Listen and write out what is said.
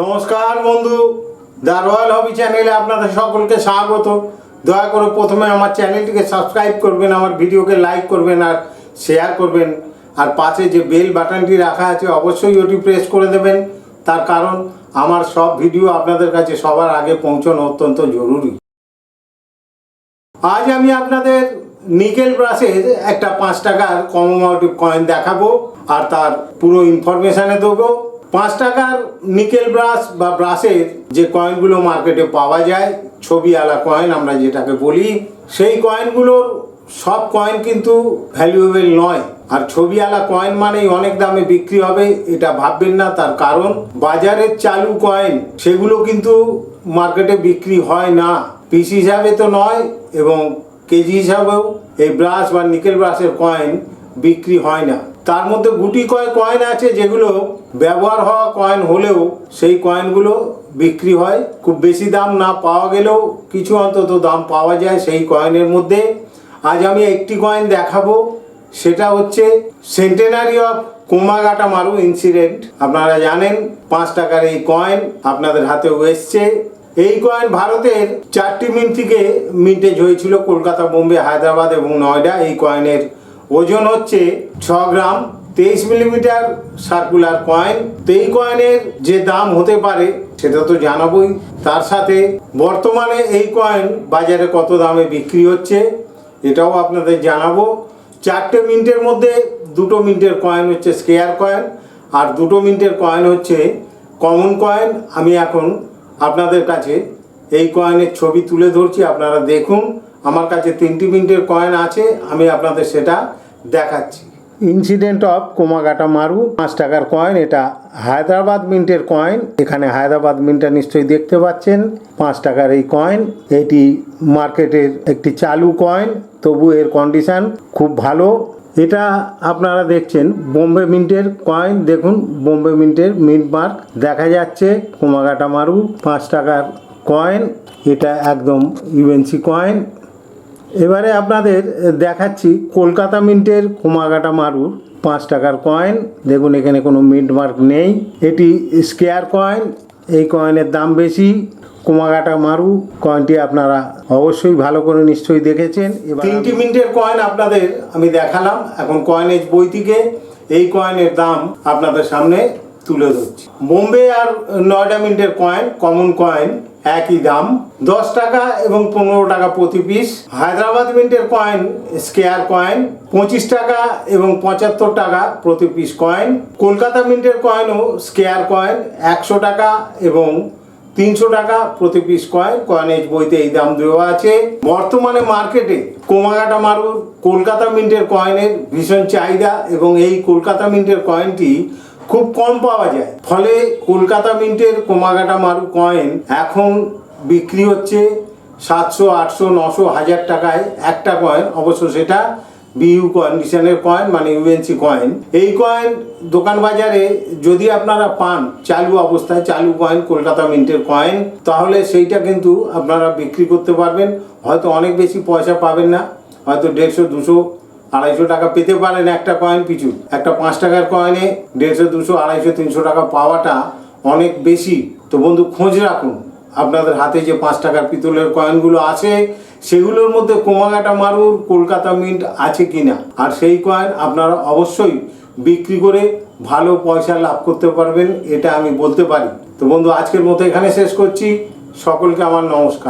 নমস্কার বন্ধু, the royal হবি চ্যানেলে আপনাদের সকলকে স্বাগত। দয়া করে প্রথমে আমার চ্যানেলটিকে সাবস্ক্রাইব করবেন, আমার ভিডিওকে লাইক করবেন আর শেয়ার করবেন। আর পাশে যে বেল বাটনটি রাখা আছে, অবশ্যই ওটি প্রেস করে দেবেন। তার কারণ, আমার সব ভিডিও আপনাদের কাছে সবার আগে পৌঁছানো অত্যন্ত জরুরি। আজ আমি আপনাদের নিকেল ব্রাশের একটা পাঁচ টাকার কমোমোটিভ কয়েন দেখাবো আর তার পুরো ইনফরমেশানে দেবো। পাঁচ টাকার নিকেল ব্রাশ বা ব্রাশের যে কয়েনগুলো মার্কেটে পাওয়া যায়, ছবি আলা কয়েন আমরা যেটাকে বলি, সেই কয়েনগুলোর সব কয়েন কিন্তু ভ্যালুয়েবল নয়। আর ছবি আলা কয়েন মানেই অনেক দামে বিক্রি হবে, এটা ভাববেন না, তার কারণ বাজারের চালু কয়েন সেগুলো কিন্তু মার্কেটে বিক্রি হয় না। পিস হিসাবে তো নয় এবং কেজি হিসাবেও এই ব্রাশ বা নিকেল ব্রাশের কয়েন বিক্রি হয় না। তার মধ্যে গুটি কয় কয়েন আছে যেগুলো ব্যবহার হওয়া কয়েন হলেও সেই কয়েনগুলো বিক্রি হয়। খুব বেশি দাম না পাওয়া গেলেও কিছু অন্তত দাম পাওয়া যায় সেই কয়েনের মধ্যে। আজ আমি একটি কয়েন দেখাবো, সেটা হচ্ছে centenary of Komagata Maru incident আপনারা জানেন, পাঁচ টাকার এই কয়েন আপনাদের হাতেও এসছে। এই কয়েন ভারতের চারটি মিন্ট থেকে মিন্টেজ হয়েছিল, কলকাতা, বোম্বে, হায়দ্রাবাদ এবং নয়ডা। এই কয়েনের ওজন হচ্ছে ছ গ্রাম, তেইশ মিলিমিটার সার্কুলার কয়েন তো এই কয়েনের যে দাম হতে পারে, সেটা তো জানাবই। তার সাথে বর্তমানে এই কয়েন বাজারে কত দামে বিক্রি হচ্ছে, এটাও আপনাদের জানাব। চারটে মিনিটের মধ্যে দুটো মিনিটের কয়েন হচ্ছে স্কেয়ার কয়েন আর দুটো মিনিটের কয়েন হচ্ছে কমন কয়েন আমি এখন আপনাদের কাছে এই কয়েনের ছবি তুলে ধরছি, আপনারা দেখুন। আমার কাছে তিনটি মিনিটের কয়েন আছে, আমি আপনাদের সেটা দেখাচ্ছি। ইনসিডেন্ট অফ কোমাগাটা মারু পাঁচ টাকার কয়েন এটা হায়দ্রাবাদ মিন্টের কয়েন এখানে হায়দ্রাবাদ মিন্টটা নিশ্চয়ই দেখতে পাচ্ছেন, পাঁচ টাকার এই কয়েন এটি মার্কেটের একটি চালু কয়েন তবু এর কন্ডিশন খুব ভালো। এটা আপনারা দেখছেন, বোম্বে মিন্টের কয়েন দেখুন, বোম্বে মিন্টের মিন্ট মার্ক দেখা যাচ্ছে কোমাগাটা মারু পাঁচ টাকার কয়েন এটা একদম ইউএনসি কয়েন এবারে আপনাদের দেখাচ্ছি কলকাতা মিন্টের কুমাগাটা মারুর পাঁচ টাকার কয়েন। দেখুন এখানে কোনো মিন্ট মার্ক নেই। এটি স্কেয়ার কয়েন। এই কয়েনের দাম বেশি। কুমাগাটা মারু কয়েনটি আপনারা অবশ্যই ভালো করে নিশ্চয়ই দেখেছেন। এবার তিনটি মিনিটের কয়েন আপনাদের আমি দেখালাম। এখন কয়েনের বই থেকে এই কয়েনের দাম আপনাদের সামনে তুলে ধরছি। বোম্বে আর নয়ডা মিন্টের কয়েন কমন কয়েন একই দাম। দশ টাকা এবং পনেরো টাকা প্রতি পিস হায়দ্রাবাদ মিন্টের কয়েন স্কেয়ার কয়েন পঁচিশ টাকা এবং পঁচাত্তর টাকা প্রতি পিস কয়েন কলকাতা মিন্টের কয়েনও স্কেয়ার কয়েন একশো টাকা এবং তিনশো টাকা প্রতি পিস কয়েন কয়েনেজ বইতে এই দাম দেওয়া আছে। বর্তমানে মার্কেটে কোমাগাটা মারুর কলকাতা মিন্টের কয়েনের ভীষণ চাহিদা এবং এই কলকাতা মিন্টের কয়েনটি খুব কম পাওয়া যায়। ফলে কলকাতা মিন্টের কোমাগাটা মারু কয়েন এখন বিক্রি হচ্ছে সাতশো, আটশো, নশো, হাজার টাকায় একটা কয়েন। অবশ্য সেটা বিইউ কন্ডিশনের কয়েন মানে ইউএনসি কয়েন। এই কয়েন দোকান বাজারে যদি আপনারা পান চালু অবস্থায়, চালু কয়েন, কলকাতা মিন্টের কয়েন, তাহলে সেইটা কিন্তু আপনারা বিক্রি করতে পারবেন। হয়তো অনেক বেশি পয়সা পাবেন না, হয়তো দেড়শো, দুশো আড়াইশো টাকা পেতে পারেন একটা কয়েন পিছু। একটা পাঁচ টাকার কয়েনে দেড়শো, দুশো, আড়াইশো, তিনশো টাকা পাওয়াটা অনেক বেশি। তো বন্ধু, খোঁজ রাখুন। আপনাদের হাতে যে পাঁচ টাকার পিতলের কয়েনগুলো আছে, সেগুলোর মধ্যে কোমাগাটা মারুর কলকাতা মিন্ট আছে কিনা? আর সেই কয়েন আপনারা অবশ্যই বিক্রি করে ভালো পয়সা লাভ করতে পারবেন, এটা আমি বলতে পারি। তো বন্ধু, আজকের মতো এখানে শেষ করছি। সকলকে আমার নমস্কার।